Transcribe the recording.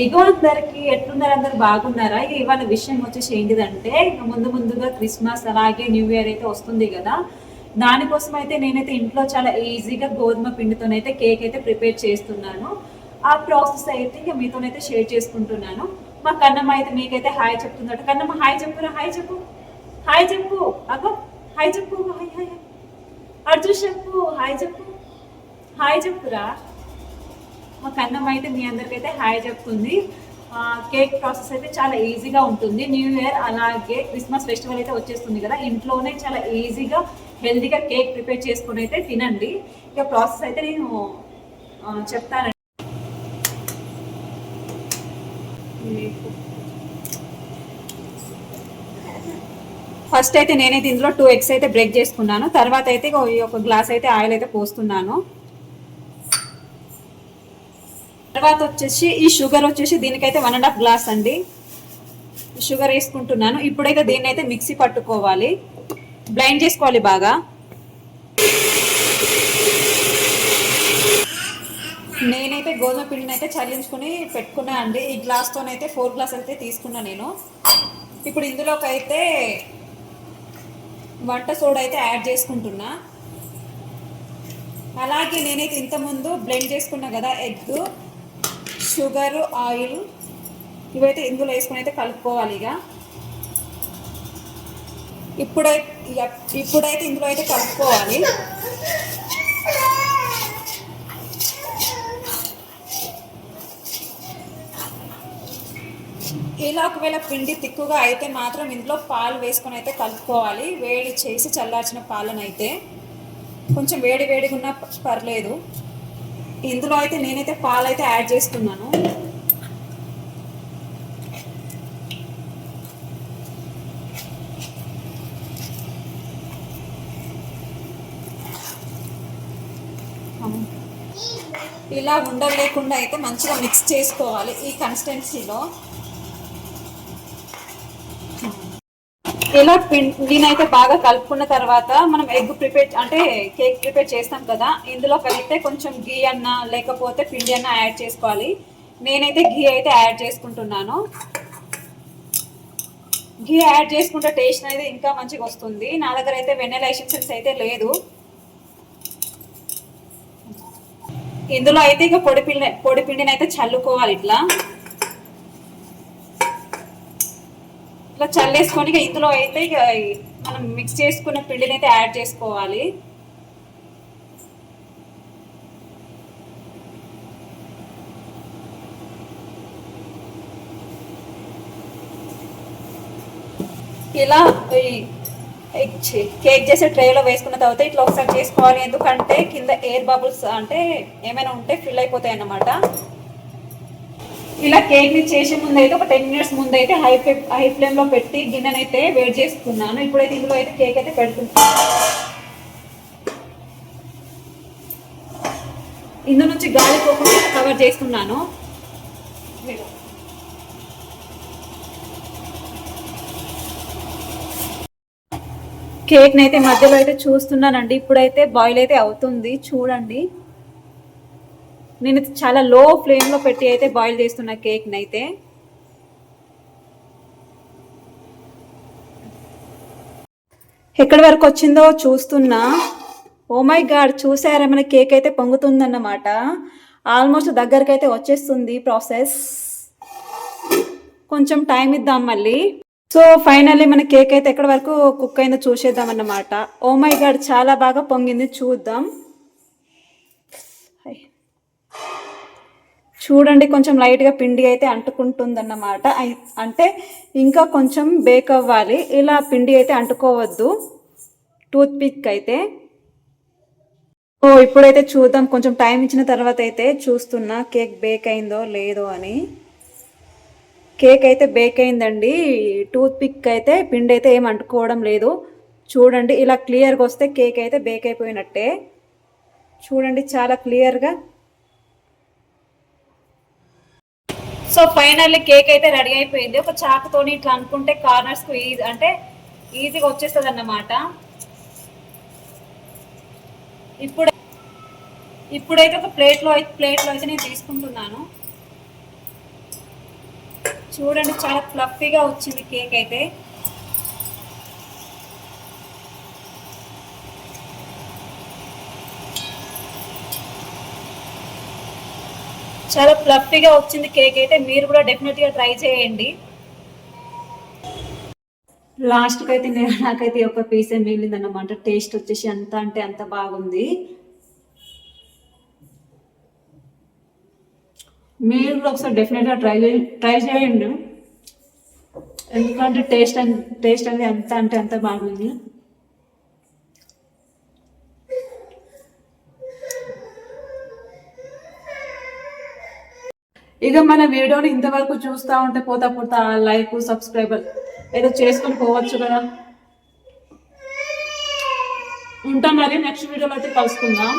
ఇగో అందరికి ఎట్లున్నారు? అందరు బాగున్నారా? ఇక ఇవాళ విషయం వచ్చేసి ఏంటిదంటే ఇక ముందు ముందుగా క్రిస్మస్ అలాగే న్యూ ఇయర్ అయితే వస్తుంది కదా. దానికోసం అయితే నేనైతే ఇంట్లో చాలా ఈజీగా గోధుమ పిండితోనైతే కేక్ అయితే ప్రిపేర్ చేస్తున్నాను. ఆ ప్రాసెస్ అయితే ఇక మీతోనైతే షేర్ చేసుకుంటున్నాను. మా కన్నమ్మ అయితే మీకైతే హాయ్ చెప్తుందట. కన్నమ్మ హాయ్ చెప్పురా హాయ్ చెప్పు. హాయ్ చెప్పు. అగో హాయ్ చెప్పు. Hi hi hi. అర్జున్ చెప్పు. హాయ్ చెప్పు. హాయ్ చెప్పురా. మా కన్నమ్మ అయితే మీ అందరికైతే హాయ్ చెప్తుంది. కేక్ ప్రాసెస్ అయితే చాలా ఈజీగా ఉంటుంది. న్యూ ఇయర్ అలాగే క్రిస్మస్ ఫెస్టివల్ అయితే వచ్చేస్తుంది కదా. ఇంట్లోనే చాలా ఈజీగా హెల్దీగా కేక్ ప్రిపేర్ చేసుకుని అయితే తినండి. ఇక ప్రాసెస్ అయితే నేను చెప్తానండి. ఫస్ట్ అయితే నేనైతే ఇందులో టూ ఎగ్స్ అయితే బ్రేక్ చేసుకున్నాను. తర్వాత అయితే ఈ ఒక గ్లాస్ అయితే ఆయిల్ అయితే పోస్తున్నాను. తర్వాత వచ్చేసి ఈ షుగర్ వచ్చేసి దీనికైతే వన్ అండ్ హాఫ్ గ్లాస్ అండి. షుగర్ వేసుకుంటున్నాను. ఇప్పుడైతే దీన్ని అయితే మిక్సీ పట్టుకోవాలి. బ్లైండ్ చేసుకోవాలి బాగా. నేనైతే గోధుమ పిండిని అయితే చల్లించుకుని పెట్టుకున్నా అండి. ఈ గ్లాస్తోనైతే ఫోర్ గ్లాస్ అయితే తీసుకున్నా నేను. ఇప్పుడు ఇందులోకి అయితే వంట సోడా అయితే యాడ్ చేసుకుంటున్నా. అలాగే నేనైతే ఇంతకుముందు బ్లెండ్ చేసుకున్నా కదా ఎగ్. షుగరు ఆయిల్ ఇవైతే ఇందులో వేసుకొని అయితే కలుపుకోవాలి ఇక. ఇప్పుడైతే ఇప్పుడైతే ఇందులో అయితే కలుపుకోవాలి. ఇలా ఒకవేళ పిండి తిక్కుగా అయితే మాత్రం ఇందులో పాలు వేసుకొని అయితే కలుపుకోవాలి. వేడి చేసి చల్లార్చిన పాలనైతే. కొంచెం వేడి వేడిగా ఉన్నా పర్లేదు. ఇందులో అయితే నేనైతే పాలు అయితే యాడ్ చేస్తున్నాను. ఇలా ఉండలేకుండా అయితే మంచిగా మిక్స్ చేసుకోవాలి ఈ కన్సిస్టెన్సీలో ఇలా పిండిని అయితే బాగా కలుపుకున్న తర్వాత మనం ఎగ్ ప్రిపేర్ అంటే కేక్ ప్రిపేర్ చేస్తాం కదా ఇందులో కలిపితే కొంచెం గీ అన్న లేకపోతే పిండి అన్న యాడ్ చేసుకోవాలి. నేనైతే ఘీ అయితే యాడ్ చేసుకుంటున్నాను. ఘీ యాడ్ చేసుకుంటే టేస్ట్ అనేది ఇంకా మంచిగా వస్తుంది. నా దగ్గర అయితే వెన్నెల ఎసెన్సెన్స్ అయితే లేదు. ఇందులో అయితే ఇక పొడి పిండి పొడి పిండిని అయితే చల్లుకోవాలి ఇట్లా. ఇట్లా చల్లేసుకొని ఇక ఇందులో అయితే ఇక మనం మిక్స్ చేసుకున్న పిండిని అయితే యాడ్ చేసుకోవాలి. ఇలా కేక్ చేసే ట్రేలో వేసుకున్న తర్వాత ఇట్లా ఒకసారి చేసుకోవాలి. ఎందుకంటే కింద ఎయిర్ బబుల్స్ అంటే ఏమైనా ఉంటే ఫిల్ అయిపోతాయి అన్నమాట. ఇలా కేక్ని చేసే ముందు అయితే ఒక టెన్ మినిట్స్ ముందు అయితే హై హై ఫ్లేమ్లో పెట్టి గిన్నెనైతే అయితే వేడి చేసుకున్నాను. ఇప్పుడైతే ఇందులో అయితే కేక్ అయితే పెడుతున్నాను ఇందు నుంచి గాలి పోకుండా కవర్ చేస్తున్నాను కేక్ అయితే మధ్యలో అయితే చూస్తున్నానండి. ఇప్పుడైతే బాయిల్ అయితే అవుతుంది. చూడండి. నేను చాలా లో ఫ్లేమ్లో పెట్టి అయితే బాయిల్ చేస్తున్న కేక్ని అయితే. ఎక్కడి వరకు వచ్చిందో చూస్తున్నా. ఓ మై గాడ్ చూసారా? మన కేక్ అయితే పొంగుతుందన్నమాట. ఆల్మోస్ట్ దగ్గరికి అయితే వచ్చేస్తుంది ప్రాసెస్. కొంచెం టైం ఇద్దాం మళ్ళీ. సో ఫైనల్లీ మన కేక్ అయితే ఎక్కడి వరకు కుక్ అయిందో చూసేద్దాం అన్నమాట ఓ మై గాడ్ చాలా బాగా పొంగింది. చూద్దాం. చూడండి కొంచెం లైట్గా పిండి అయితే అంటుకుంటుందన్నమాట. అంటే ఇంకా కొంచెం బేక్ అవ్వాలి. ఇలా పిండి అయితే అంటుకోవద్దు. టూత్ పిక్ అయితే. ఓ ఇప్పుడైతే చూద్దాం. కొంచెం టైం ఇచ్చిన తర్వాత అయితే చూస్తున్నా కేక్ బేక్ అయిందో లేదో అని. కేక్ అయితే బేక్ అయిందండి. టూత్ పిక్ అయితే పిండి అయితే ఏం అంటుకోవడం లేదు. చూడండి ఇలా క్లియర్గా వస్తే కేక్ అయితే బేక్ అయిపోయినట్టే. చూడండి చాలా క్లియర్గా సో ఫైనల్లీ కేక్ అయితే రెడీ అయిపోయింది. ఒక చాకుతోని ఇట్లా అనుకుంటే కార్నర్స్కు ఈజీ అంటే ఈజీగా వచ్చేస్తుంది అన్నమాట ఇప్పుడు ఇప్పుడైతే ఒక ప్లేట్లో ప్లేట్లో అయితే నేను తీసుకుంటున్నాను. చూడండి చాలా ఫ్లఫీగా వచ్చింది కేక్ అయితే. చాలా ఫ్లఫీగా వచ్చింది కేక్ అయితే. మీరు కూడా డెఫినెట్గా ట్రై చేయండి. లాస్ట్కి అయితే నేను నాకైతే ఒక పీసే మిగిలింది అన్నమాట టేస్ట్ వచ్చేసి అంత అంటే అంత బాగుంది. మీరు కూడా ఒకసారి డెఫినెట్గా ట్రై ట్రై చేయండి ఎందుకంటే టేస్ట్ టేస్ట్ అనేది అంత అంటే అంత బాగుంది. ఇక మన వీడియోని ఇంతవరకు చూస్తూ ఉంటే పోతా పోతా లైక్ సబ్స్క్రైబర్ ఏదో చేసుకొని పోవచ్చు కదా. ఉంటాం మరి నెక్స్ట్ వీడియోలో అయితే కలుసుకుందాం.